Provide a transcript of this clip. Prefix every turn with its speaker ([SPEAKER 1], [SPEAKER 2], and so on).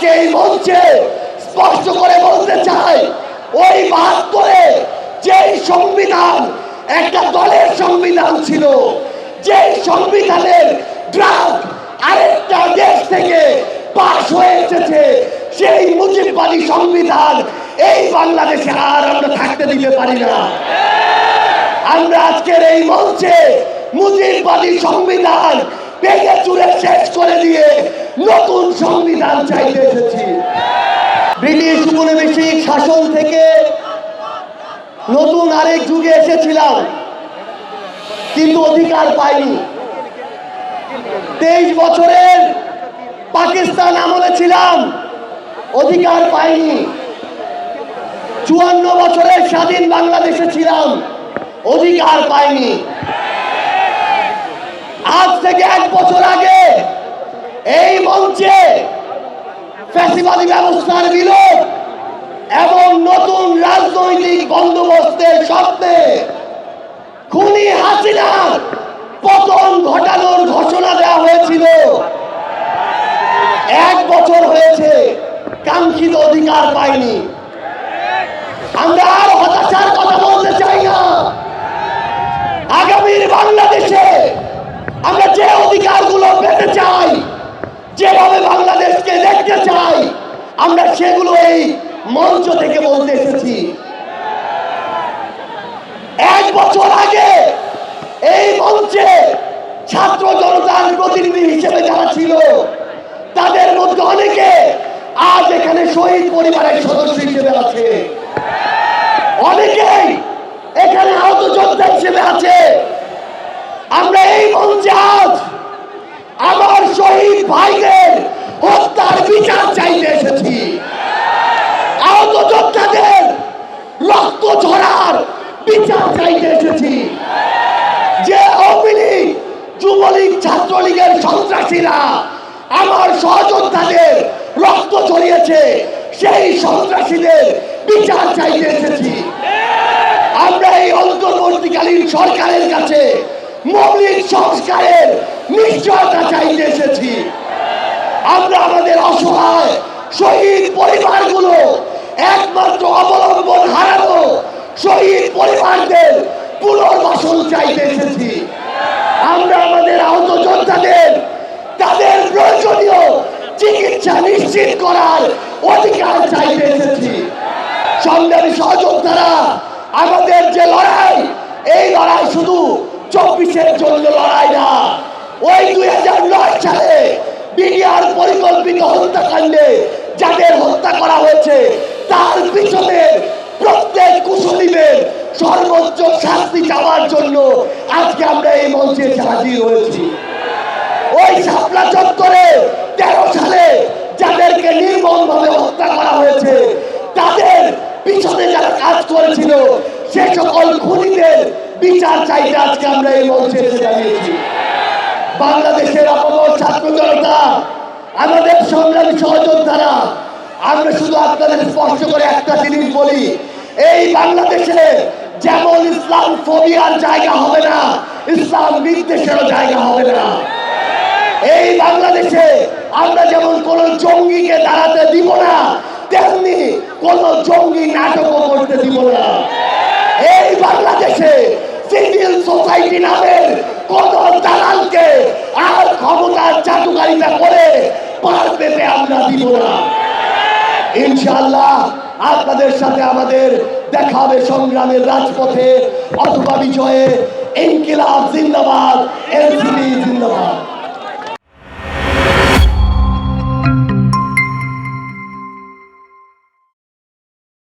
[SPEAKER 1] আজকে এই মঞ্চে স্পষ্ট করে বলতে চাই, ওই বাহাত্তরে যেই সংবিধান, একটা দলের সংবিধান ছিল, যেই সংবিধানের ড্রাফট আরেকটা দেশ থেকে পাশ হয়ে এসেছে, সেই মুজিববাদী সংবিধান এই বাংলাদেশে আর আমরা থাকতে দিতে পারি না। আমরা আজকের এই মঞ্চে মুজিববাদী সংবিধান ভেঙে চুরে শেষ করে দিয়ে নতুন সংবিধান চাইতে এসেছি। ব্রিটিশ উপনিবেশিক শাসন থেকে নতুন আরেক যুগে এসেছিলাম। কিন্তু অধিকার পাইনি। তেইশ বছরের পাকিস্তান আমলে ছিলাম, অধিকার পাইনি। চুয়ান্ন বছরের স্বাধীন বাংলাদেশে ছিলাম, অধিকার পাইনি। আজ থেকে এক বছর আগে এই মঞ্চে ফ্যাসিবাদী ব্যবস্থার বিলোপ এবং নতুন রাজনৈতিক বন্দোবস্তের স্বপ্নে খুনি হাসিনার পতন ঘটানোর ঘোষণা দেওয়া হয়েছিল। এক বছর হয়েছে, কাঙ্ক্ষিত অধিকার পাইনি। আমরা আর হতাশার কথা চাই না আগামীর বাংলাদেশে আমরা যে অধিকারগুলো পেতে চাই যেভাবে বাংলাদেশকে দেখতে চাই। আমরা সেগুলো এই মঞ্চ থেকে বলতে এসেছি। এক বছর আগে এই মঞ্চে ছাত্র জনতার প্রতিনিধি হিসেবে যারা ছিল, তাদের মধ্যে অনেকে আজ এখানে শহীদ পরিবারের সদস্য হিসেবে আছে। অনেকেই এখানে আহত যোদ্ধা হিসেবে আছে। আমরা এই মঞ্চে আজ আমার শহীদ ভাইদের হত্যার বিচার চাইতে এসেছি। আহত যোদ্ধাদের রক্ত ঝরার বিচার চাইতে এসেছি। যে আওয়ামী লীগ, যুবলীগ, ছাত্রলীগের সন্ত্রাসীরা আমার সহযোদ্ধাদের রক্ত ঝরিয়েছে, সেই সন্ত্রাসীদের বিচার চাইতে এসেছি। আমরা এই অন্তর্বর্তীকালীন সরকারের কাছে মৌলিক সংস্কারের নিশ্চয়তা চাইতে এসেছি। আমরা আমাদের অসহায়, শহীদ পরিবারগুলো একমাত্র অবলম্বন হারানো শহীদ পরিবারদের পুনর্বাসন চাইতে এসেছি। আমরা আমাদের আহত যোদ্ধাদের, তাদের প্রয়োজনীয় চিকিৎসা নিশ্চিত করার অধিকার চাইতে এসেছি। সংগ্রামী সহযোদ্ধারা, আমাদের যে লড়াই, এই লড়াই শুধু চব্বিশের জন্য লড়াই না। ওই দুই হাজার নয় সালে বিডিআর পরিকল্পিত হত্যাকাণ্ডে যাদের হত্যা করা হয়েছে, তার পিছনে প্রত্যেক কুশলীদের সর্বোচ্চ শাস্তি চাওয়ার জন্য আজকে আমরা এই মঞ্চে হাজির হয়েছি। ওই শাপলা চত্বরে তেরো সালে যাদেরকে নির্মম ভাবে হত্যা করা হয়েছে, তাদের পিছনে যারা কাজ করেছিল, সে সকল খুনিদের বিচার চাইতে আজকে আমরা এই মঞ্চে এসে দাঁড়িয়েছি। বাংলাদেশের অপর ছাত্র জনতা, আমাদের সংগ্রামী সহযোদ্ধারা, আমরা শুধু আপনাদের স্পষ্ট করে একটা জিনিস বলি, এই বাংলাদেশে যেমন ইসলাম ফোবিয়ার জায়গা হবে না, ইসলাম বিদ্বেষেরও জায়গা হবে না। এই বাংলাদেশে আমরা যেমন কোন জঙ্গিকে দাঁড়াতে দিব না, তেমনি কোন জঙ্গি নাটকও করতে দিব না। এই বাংলাদেশে সিভিল সোসাইটি নামের কত দালালকে আর ক্ষমতার চাটুকারিতা করে পার পেতে আমরা দিব না। ইনশাল্লাহ আপনাদের সাথে আমাদের দেখা হবে সংগ্রামের রাজপথে অথবা বিজয়ে ইনকিলাব জিন্দাবাদ এনসিপি জিন্দাবাদ।